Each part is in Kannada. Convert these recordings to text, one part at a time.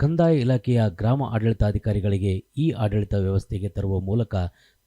ಕಂದಾಯ ಇಲಾಖೆಯ ಗ್ರಾಮ ಆಡಳಿತಾಧಿಕಾರಿಗಳಿಗೆ ಈ ಆಡಳಿತ ವ್ಯವಸ್ಥೆಗೆ ತರುವ ಮೂಲಕ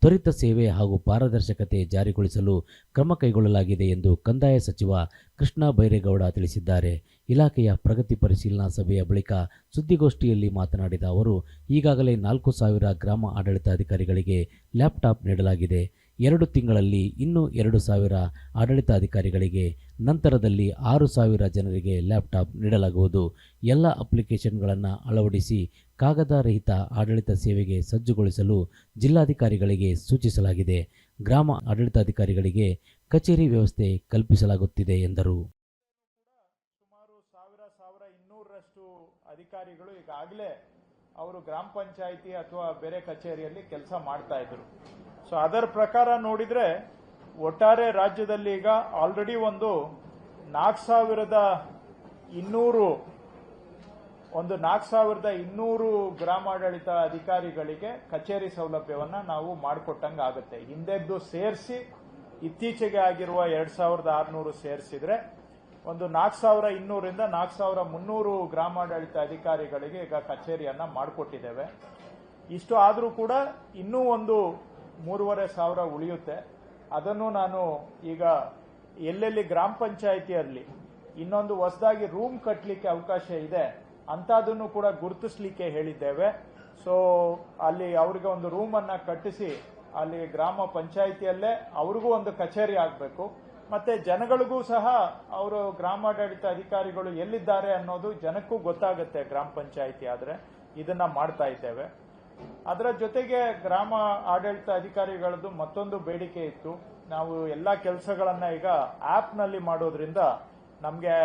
ತ್ವರಿತ ಸೇವೆ ಹಾಗೂ ಪಾರದರ್ಶಕತೆ ಜಾರಿಗೊಳಿಸಲು ಕ್ರಮ ಕೈಗೊಳ್ಳಲಾಗಿದೆ ಎಂದು ಕಂದಾಯ ಸಚಿವ ಕೃಷ್ಣ ಬೈರೇಗೌಡ ತಿಳಿಸಿದ್ದಾರೆ. ಇಲಾಖೆಯ ಪ್ರಗತಿ ಪರಿಶೀಲನಾ ಸಭೆಯ ಬಳಿಕ ಸುದ್ದಿಗೋಷ್ಠಿಯಲ್ಲಿ ಮಾತನಾಡಿದ ಅವರು, ಈಗಾಗಲೇ ನಾಲ್ಕು ಸಾವಿರ ಗ್ರಾಮ ಆಡಳಿತಾಧಿಕಾರಿಗಳಿಗೆ ಲ್ಯಾಪ್ಟಾಪ್ ನೀಡಲಾಗಿದೆ. ಎರಡು ತಿಂಗಳಲ್ಲಿ ಇನ್ನೂ ಎರಡು ಸಾವಿರ ಆಡಳಿತಾಧಿಕಾರಿಗಳಿಗೆ, ನಂತರದಲ್ಲಿ ಆರು ಸಾವಿರ ಜನರಿಗೆ ಲ್ಯಾಪ್ಟಾಪ್ ನೀಡಲಾಗುವುದು. ಎಲ್ಲ ಅಪ್ಲಿಕೇಶನ್ಗಳನ್ನು ಅಳವಡಿಸಿ ಕಾಗದ ರಹಿತ ಆಡಳಿತ ಸೇವೆಗೆ ಸಜ್ಜುಗೊಳಿಸಲು ಜಿಲ್ಲಾಧಿಕಾರಿಗಳಿಗೆ ಸೂಚಿಸಲಾಗಿದೆ. ಗ್ರಾಮ ಆಡಳಿತಾಧಿಕಾರಿಗಳಿಗೆ ಕಚೇರಿ ವ್ಯವಸ್ಥೆ ಕಲ್ಪಿಸಲಾಗುತ್ತಿದೆ ಎಂದರು. ಅಧಿಕಾರಿಗಳು ಈಗಾಗಲೇ ಅವರು ಗ್ರಾಮ ಪಂಚಾಯಿತಿ ಅಥವಾ ಬೇರೆ ಕಚೇರಿಯಲ್ಲಿ ಕೆಲಸ ಮಾಡ್ತಾ ಇದ್ರು. ಸೊ ಅದರ ಪ್ರಕಾರ ನೋಡಿದ್ರೆ ಒಟ್ಟಾರೆ ರಾಜ್ಯದಲ್ಲಿ ಈಗ ಆಲ್ರೆಡಿ ಒಂದು ನಾಲ್ಕು ಸಾವಿರದ ಇನ್ನೂರು, ಒಂದು ನಾಲ್ಕು ಸಾವಿರದ ಇನ್ನೂರು ಗ್ರಾಮಾಡಳಿತ ಅಧಿಕಾರಿಗಳಿಗೆ ಕಚೇರಿ ಸೌಲಭ್ಯವನ್ನ ನಾವು ಮಾಡಿಕೊಟ್ಟಂಗೆ ಆಗುತ್ತೆ. ಹಿಂದೆದ್ದು ಸೇರಿಸಿ, ಇತ್ತೀಚೆಗೆ ಆಗಿರುವ ಎರಡ್ ಸಾವಿರದ ಆರುನೂರು ಸೇರಿಸಿದ್ರೆ ಒಂದು ನಾಲ್ಕು ಸಾವಿರ ಇನ್ನೂರಿಂದ ನಾಲ್ಕು ಸಾವಿರ ಮುನ್ನೂರು ಗ್ರಾಮಾಡಳಿತ ಅಧಿಕಾರಿಗಳಿಗೆ ಈಗ ಕಚೇರಿಯನ್ನ ಮಾಡಿಕೊಟ್ಟಿದ್ದೇವೆ. ಇಷ್ಟು ಆದರೂ ಕೂಡ ಇನ್ನೂ ಒಂದು ಮೂರುವರೆ ಸಾವಿರ ಉಳಿಯುತ್ತೆ. ಅದನ್ನು ನಾನು ಈಗ ಎಲ್ಲೆಲ್ಲಿ ಗ್ರಾಮ ಪಂಚಾಯಿತಿಯಲ್ಲಿ ಇನ್ನೊಂದು ಹೊಸದಾಗಿ ರೂಮ್ ಕಟ್ಟಲಿಕ್ಕೆ ಅವಕಾಶ ಇದೆ ಅಂತದನ್ನು ಕೂಡ ಗುರುತಿಸಲಿಕ್ಕೆ ಹೇಳಿದ್ದೇವೆ. ಸೊ ಅಲ್ಲಿ ಅವ್ರಿಗೆ ಒಂದು ರೂಮ್ ಅನ್ನ ಕಟ್ಟಿಸಿ ಅಲ್ಲಿ ಗ್ರಾಮ ಪಂಚಾಯಿತಿಯಲ್ಲೇ ಅವ್ರಿಗೂ ಒಂದು ಕಚೇರಿ ಆಗಬೇಕು. ಮತ್ತೆ ಜನಗಳಿಗೂ ಸಹ ಅವರು ಗ್ರಾಮಾಡಳಿತ ಅಧಿಕಾರಿಗಳು ಎಲ್ಲಿದ್ದಾರೆ ಅನ್ನೋದು ಜನಕ್ಕೂ ಗೊತ್ತಾಗುತ್ತೆ ಗ್ರಾಮ ಪಂಚಾಯಿತಿ ಆದ್ರೆ ಇದನ್ನ ಮಾಡ್ತಾ ಇದ್ದೇವೆ. ಅದರ ಜೊತೆಗೆ ಗ್ರಾಮ ಆಡಳಿತ ಅಧಿಕಾರಿಗಳದ್ದು ಮತ್ತೊಂದು ಬೇಡಿಕೆ ಇತ್ತು. ನಾವು ಎಲ್ಲ ಕೆಲಸಗಳನ್ನ ಈಗ ಆಪ್ನಲ್ಲಿ ಮಾಡೋದ್ರಿಂದ ನಮಗೆ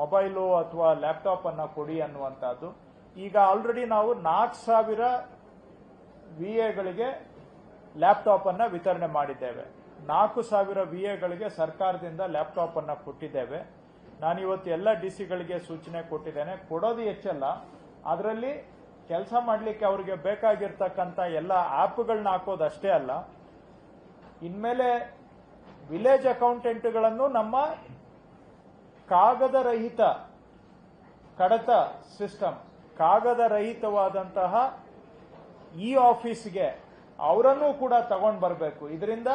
ಮೊಬೈಲು ಅಥವಾ ಲ್ಯಾಪ್ಟಾಪ್ ಅನ್ನ ಕೊಡಿ ಅನ್ನುವಂಥದ್ದು. ಈಗ ಆಲ್ರೆಡಿ ನಾವು ನಾಲ್ಕು ಸಾವಿರ ವಿ ಎಗಳಿಗೆ ಲ್ಯಾಪ್ಟಾಪ್ ಅನ್ನ ವಿತರಣೆ ಮಾಡಿದ್ದೇವೆ. ನಾಲ್ಕು ಸಾವಿರ ವಿ ಎಗಳಿಗೆ ಸರ್ಕಾರದಿಂದ ಲ್ಯಾಪ್ಟಾಪ್ ಅನ್ನ ಕೊಟ್ಟಿದ್ದೇವೆ. ನಾನು ಇವತ್ತು ಎಲ್ಲ ಡಿ ಸಿಗಳಿಗೆ ಸೂಚನೆ ಕೊಟ್ಟಿದ್ದೇನೆ. ಕೊಡೋದು ಹೆಚ್ಚಲ್ಲ. ಅದರಲ್ಲಿ ಕೆಲಸ ಮಾಡಲಿಕ್ಕೆ ಅವರಿಗೆ ಬೇಕಾಗಿರ್ತಕ್ಕಂಥ ಎಲ್ಲ ಆಪ್ಗಳನ್ನ ಹಾಕೋದು ಅಷ್ಟೇ ಅಲ್ಲ. ಇನ್ಮೇಲೆ ವಿಲೇಜ್ ಅಕೌಂಟೆಂಟ್ಗಳನ್ನು ನಮ್ಮ ಕಾಗದ ರಹಿತ ಕಡತ ಸಿಸ್ಟಮ್ ಕಾಗದ ರಹಿತವಾದಂತಹ ಇ ಆಫೀಸ್ಗೆ ಅವರನ್ನು ಕೂಡ ತಗೊಂಡು ಬರಬೇಕು. ಇದರಿಂದ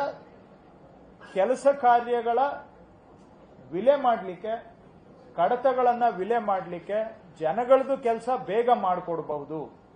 ಕೆಲಸ ಕಾರ್ಯಗಳ ವಿಲೆ ಮಾಡಲಿಕ್ಕೆ ಕಡತಗಳನ್ನು ವಿಲೆ ಮಾಡಲಿಕ್ಕೆ ಜನಗಳದ್ದು ಕೆಲಸ ಬೇಗ ಮಾಡಿಕೊಡ್ಬಹುದು.